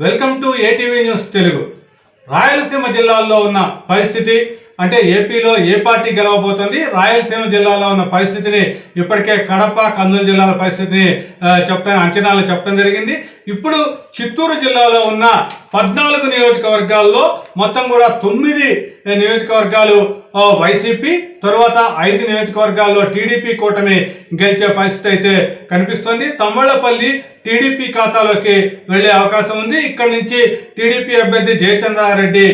Welcome to ATV news Telugu. Rayalaseema జిల్లాల్లో ఉన్న పరిస్థితి అంటే ఏపీలో ఏ పార్టీ గెలవబోతోంది? రాయలసీమ జిల్లాలో ఉన్న పరిస్థితిని ఇప్పటికే కడప కర్నూలు జిల్లాల పరిస్థితిని చెప్పడం అంచనాలు చెప్పడం జరిగింది. ఇప్పుడు చిత్తూరు జిల్లాలో ఉన్న పద్నాలుగు నియోజకవర్గాల్లో మొత్తం కూడా తొమ్మిది నియోజకవర్గాలు వైసీపీ తర్వాత ఐదు నియోజకవర్గాల్లో టీడీపీ కూటమి గెలిచే పరిస్థితి అయితే కనిపిస్తోంది. తమ్మళ్ళపల్లి టీడీపీ ఖాతాలోకి వెళ్ళే అవకాశం ఉంది. ఇక్కడ నుంచి టీడీపీ అభ్యర్థి జయచంద్రారెడ్డి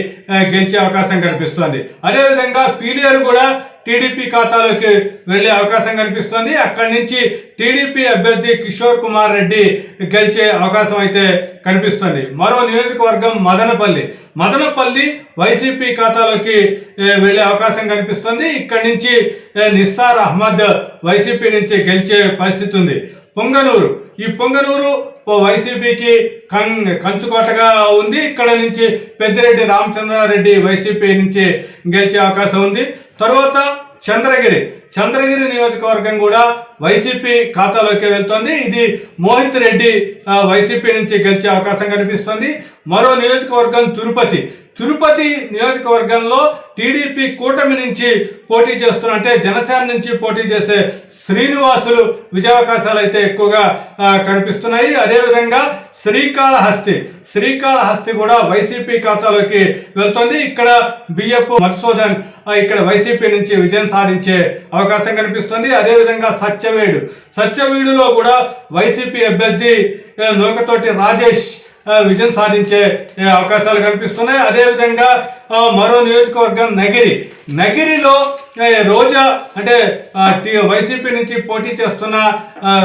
గెలిచే అవకాశం కనిపిస్తోంది. అదేవిధంగా పీలియర్ కూడా టీడీపీ ఖాతాలోకి వెళ్ళే అవకాశం కనిపిస్తోంది. అక్కడి నుంచి టీడీపీ అభ్యర్థి కిషోర్ కుమార్ రెడ్డి గెలిచే అవకాశం అయితే కనిపిస్తుంది. మరో నియోజకవర్గం మదనపల్లి. మదనపల్లి వైసీపీ ఖాతాలోకి వెళ్ళే వెళ్ళే అవకాశం కనిపిస్తుంది. ఇక్కడి నుంచి నిస్సార్ అహ్మద్ వైసీపీ నుంచి గెలిచే పరిస్థితి ఉంది. పొంగనూరు. ఈ పొంగనూరు ఓ వైసీపీకి కం కంచుకోటగా ఉంది. ఇక్కడ నుంచి పెద్దిరెడ్డి రామచంద్రారెడ్డి వైసీపీ నుంచి గెలిచే అవకాశం ఉంది. తర్వాత చంద్రగిరి. చంద్రగిరి నియోజకవర్గం కూడా వైసీపీ ఖాతాలోకి వెళ్తోంది. ఇది మోహిత్ రెడ్డి వైసీపీ నుంచి గెలిచే అవకాశం కనిపిస్తుంది. మరో నియోజకవర్గం తిరుపతి. తిరుపతి నియోజకవర్గంలో టీడీపీ కూటమి నుంచి పోటీ చేస్తున్న అంటే జనసేన నుంచి పోటీ చేసే శ్రీనివాసులు విజయావకాశాలు అయితే ఎక్కువగా కనిపిస్తున్నాయి. అదేవిధంగా శ్రీకాళహస్తి శ్రీకాళహస్తి కూడా వైసీపీ ఖాతాలోకి వెళ్తుంది. ఇక్కడ బిఎఫ్ మధుసూదన్ ఇక్కడ వైసీపీ నుంచి విజయం సాధించే అవకాశం కనిపిస్తుంది. అదేవిధంగా సత్యవేడు సత్యవేడులో కూడా వైసీపీ అభ్యర్థి నూకతోటి రాజేష్ విజయం సాధించే అవకాశాలు కనిపిస్తున్నాయి. అదేవిధంగా మరో నియోజకవర్గం నగిరి నగిరిలో రోజా అంటే వైసీపీ నుంచి పోటీ చేస్తున్న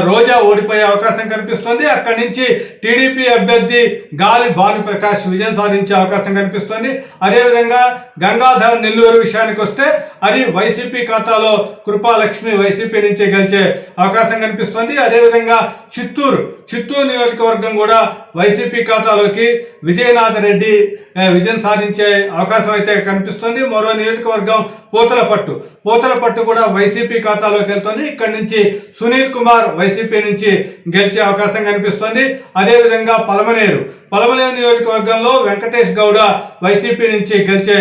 రోజా ఓడిపోయే అవకాశం కనిపిస్తుంది. అక్కడి నుంచి టీడీపీ అభ్యర్థి గాలి భానుప్రకాష్ విజయం సాధించే అవకాశం కనిపిస్తుంది. అదేవిధంగా గంగాధర్ నెల్లూరు విషయానికి వస్తే అది వైసీపీ ఖాతాలో కృపాలక్ష్మి వైసీపీ నుంచి గెలిచే అవకాశం కనిపిస్తుంది. అదేవిధంగా చిత్తూరు చిత్తూరు నియోజకవర్గం కూడా వైసీపీ ఖాతాలోకి విజయనాథ రెడ్డి విజయం సాధించే అవకాశం అయితే కనిపిస్తుంది. మరో నియోజకవర్గం పూతలపట్టు. పూతలపట్టు కూడా వైసీపీ ఖాతాలోకి వెళ్తుంది. ఇక్కడి నుంచి సునీల్ కుమార్ వైసీపీ నుంచి గెలిచే అవకాశం కనిపిస్తుంది. అదేవిధంగా పలమనేరు. పలమనేరు నియోజకవర్గంలో వెంకటేష్ గౌడ వైసీపీ నుంచి గెలిచే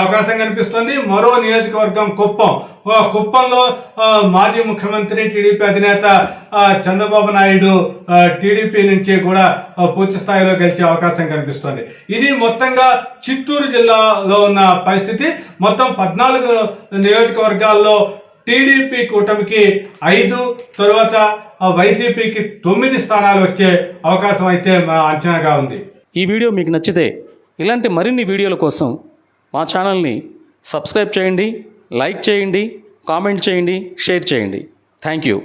అవకాశం కనిపిస్తుంది. మరో నియోజకవర్గం కుప్పం. కుప్పంలో మాజీ ముఖ్యమంత్రి టీడీపీ అధినేత చంద్రబాబు నాయుడు టీడీపీ నుంచి కూడా పూర్తి స్థాయిలో గెలిచే అవకాశం కనిపిస్తోంది. ఇది మొత్తంగా చిత్తూరు జిల్లాలో ఉన్న పరిస్థితి. మొత్తం పద్నాలుగు నియోజకవర్గాల్లో టీడీపీ కూటమికి ఐదు తరువాత వైసీపీకి తొమ్మిది స్థానాలు వచ్చే అవకాశం అయితే మా అంచనాగా ఉంది. ఈ వీడియో మీకు నచ్చితే ఇలాంటి మరిన్ని వీడియోల కోసం మా ఛానల్ని సబ్స్క్రైబ్ చేయండి లైక్ చేయండి కామెంట్ చేయండి షేర్ చేయండి. Thank you.